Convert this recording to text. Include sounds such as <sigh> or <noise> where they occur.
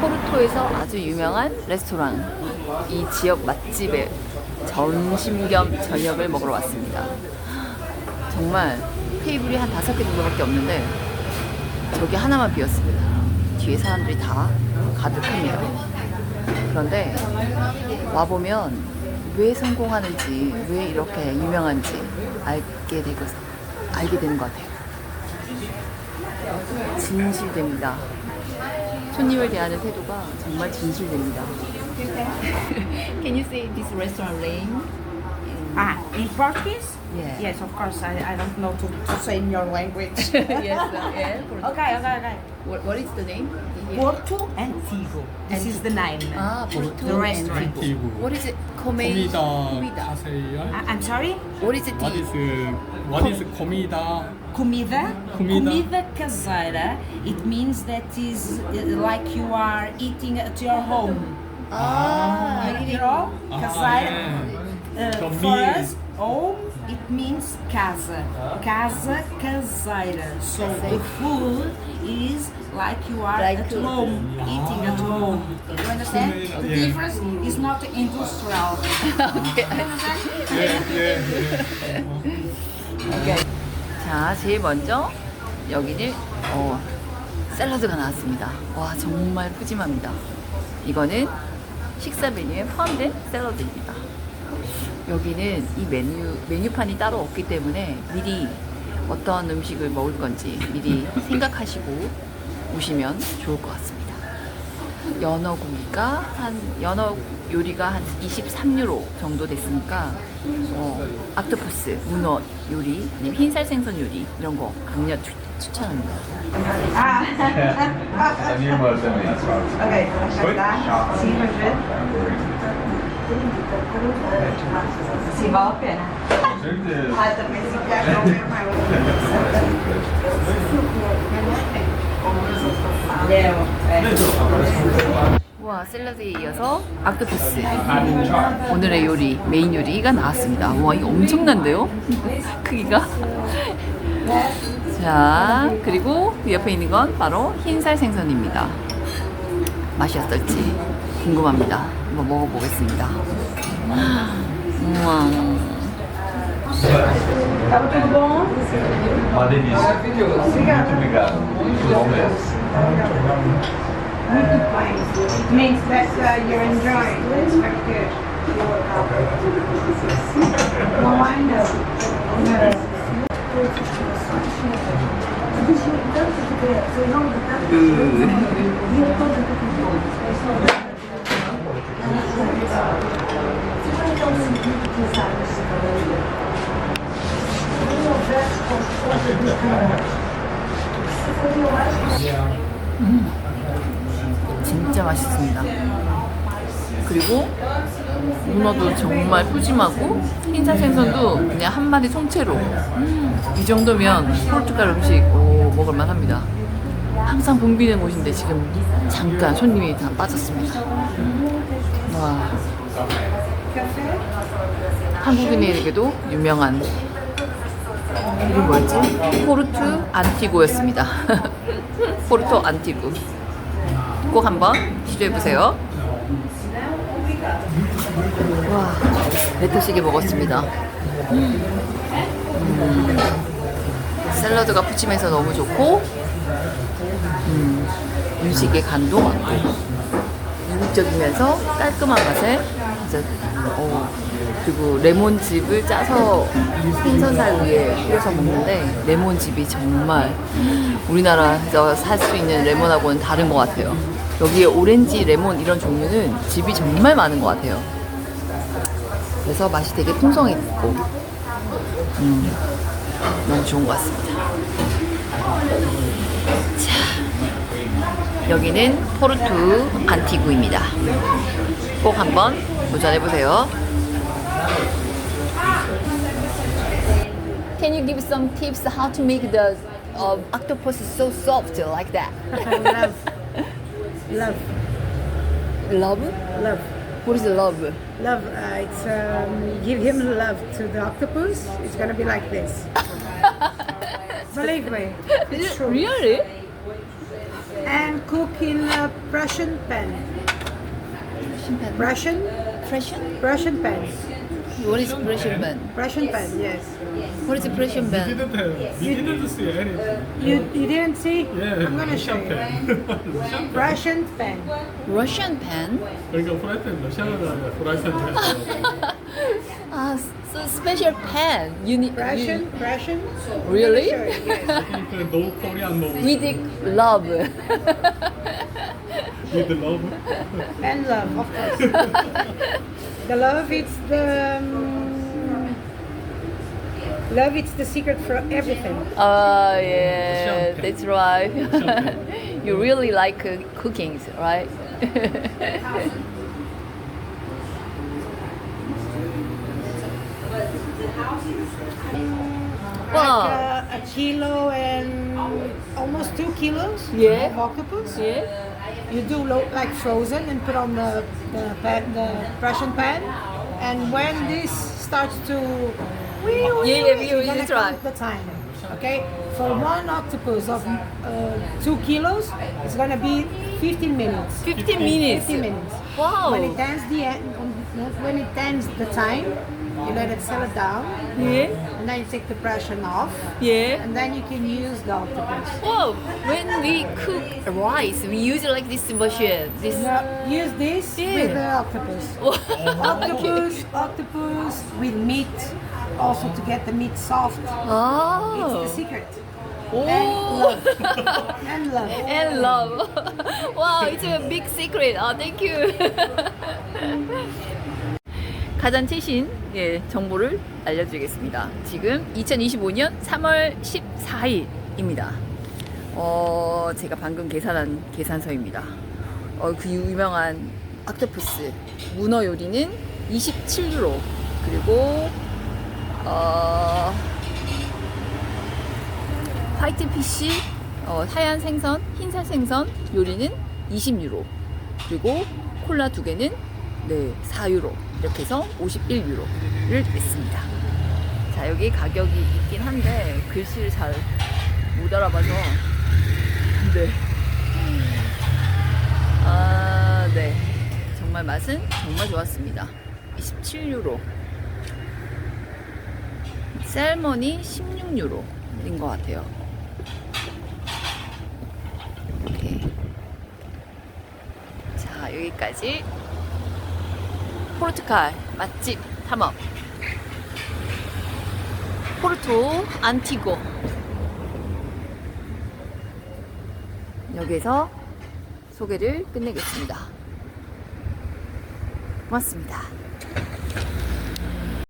포르토에서 아주 유명한 레스토랑 이 지역 맛집에 점심 겸 저녁을 먹으러 왔습니다. 정말 테이블이 한 다섯 개 정도밖에 없는데 저기 하나만 비었습니다. 뒤에 사람들이 다 가득합니다. 그런데 와보면 왜 성공하는지, 왜 이렇게 유명한지 알게 되고, 알게 되는 것 같아요. 진실됩니다. 손님을 대하는 태도가 정말 진실됩니다. Can you say this restaurant name? Ah, in Portuguese? Yeah. Yes, of course. I, I don't know to, to say in your language. yes, uh, yeah. okay, okay, okay. What, what is the name? Porto Antigo. This is the name. Ah, Porto The restaurant. Antigo. What is it? Come- comida comida. 가세요. I, I'm sorry? What is it? What is what is comida? Comida? Comida. caseira. It means that is uh, like you are eating at your home. Ah, You know? Ah, Caseira. yeah. Uh, So for me- us, home, it means casa. Casa caseira. So the food is like you are Like at you- home, eating at home. You understand? The Yeah. difference is not industrial. okay. You understand? 예, 예, 예. 자, 제일 먼저 여기는 어, 샐러드가 나왔습니다. 와, 정말 푸짐합니다. 이거는 식사 메뉴에 포함된 샐러드입니다. 여기는 이 메뉴, 메뉴판이 따로 없기 때문에 미리 어떤 음식을 먹을 건지 미리 <laughs> 생각하시고 오시면 좋을 것 같습니다. 연어 고기가 한 연어 요리가 한 23유로 정도 됐으니까 어, 악토퍼스, 문어 요리, 아니면 흰살 생선 요리 이런 거 강력 추, 추천합니다. Ok, acertar 500. Se vale a pena. Ah, também se quer comer mais. 와 샐러드에 이어서 악토퍼스 오늘의 요리 메인 요리가 나왔습니다. 와 이거 엄청난데요? <laughs> 크기가 자 그리고 옆에 있는 건 바로 흰살 생선입니다. 맛이 어떨지 궁금합니다. 한번 먹어보겠습니다. 우와. Uh, know. 진짜 맛있습니다. 그리고 문어도 정말 푸짐하고 흰살 생선도 그냥 한 마리 통째로 음, 이 정도면 포르투갈 음식 오, 먹을만 합니다. 항상 붐비는 곳인데 지금 잠깐 손님이 다 빠졌습니다. 와 한국인에게도 유명한 이름 뭐였지? 포르투 안티고였습니다. <laughs> 포르토 안티고. 꼭 한번 시도해 보세요. 와, 레터시게 먹었습니다. 음, 샐러드가 푸짐해서 너무 좋고, 음, 음식의 간도 맞고, 이국적이면서 깔끔한 맛에, 진짜, 어, 그리고 레몬즙을 짜서 생선살 위에 뿌려서 먹는데, 레몬즙이 정말 우리나라에서 살 수 있는 레몬하고는 다른 것 같아요. 여기에 오렌지, 레몬 이런 종류는 즙이 정말 많은 것 같아요. 그래서 맛이 되게 풍성했고, 음, 너무 좋은 것 같습니다. 자, 여기는 포르투 안티구입니다. 꼭 한번 도전해보세요. Can you give some tips how to make the uh, octopus so soft like that? love. Love. Love? Love. What is love? Love. Uh, it's um, give him love to the octopus. It's gonna be like this. Believe me, it's true. Really? cook in a uh, Prussian pan. Russian pan. Russian? Russian? Russian pan. What is Prussian ban? Prussian pan, yes. What is Prussian We ban? didn't have, we didn't see anything. You, you didn't see? Yeah, I'm gonna show you. 러시안 Prussian pan. <laughs> Russian pan? 그러니까 프라이팬 러시아나라 프라이팬 됐어. <laughs> Ah, so special pan. You need Prussian, you, Prussian. Really? I'm gonna show you, yes. 그 no Korean no with love. with love. <laughs> And love, of course. the love, it's the. Um, love, it's the secret for everything. Ah, yeah, that's right. <laughs> You really like uh, cooking, right? <laughs> wow. Like uh, a kilo and almost two kilos Yeah. of octopus. Yeah. You do lo- like frozen and put on the the, pan, the Prussian pan, and when this starts to, wee, wee, Yeah, yeah, wee, wee, you're wee, gonna that's count right. the time. Okay, for one octopus of uh, two kilos, it's gonna be 15 minutes. 15 minutes. 15 minutes. Wow. When it ends the end, when it ends the time, you let it settle down, Yeah. and then you take the Prussian off, Yeah. and then you can use the octopus. Whoa. When we cook rice, we use like this machine. This. Use this Yeah. with the octopus. <laughs> <laughs> octopus, octopus with meat, also to get the meat soft. Oh. It's Oh. the secret. Oh. <laughs> And love. and love. wow, it's a big secret. Oh, thank you. 가장 최신 예, 정보를 알려드리겠습니다. 지금 2025년 3월 14일입니다. 어, 제가 방금 계산한 계산서입니다. 어, 그 유명한 악토푸스 문어 요리는 27유로 그리고 어, 화이트 피쉬, 어, 하얀 생선, 흰살 생선 요리는 20유로. 그리고 콜라 두 개는 네, 4유로. 이렇게 해서 51유로를 냈습니다. 자, 여기 가격이 있긴 한데 글씨를 잘 못 알아봐서 <laughs> 네. 아, 네. 정말 맛은 정말 좋았습니다. 27유로. 셀머니 16유로인 것 같아요. 이렇게. 자, 여기까지 포르투갈 맛집 탐험. 포르토 안티고. 여기서 소개를 끝내겠습니다. 고맙습니다.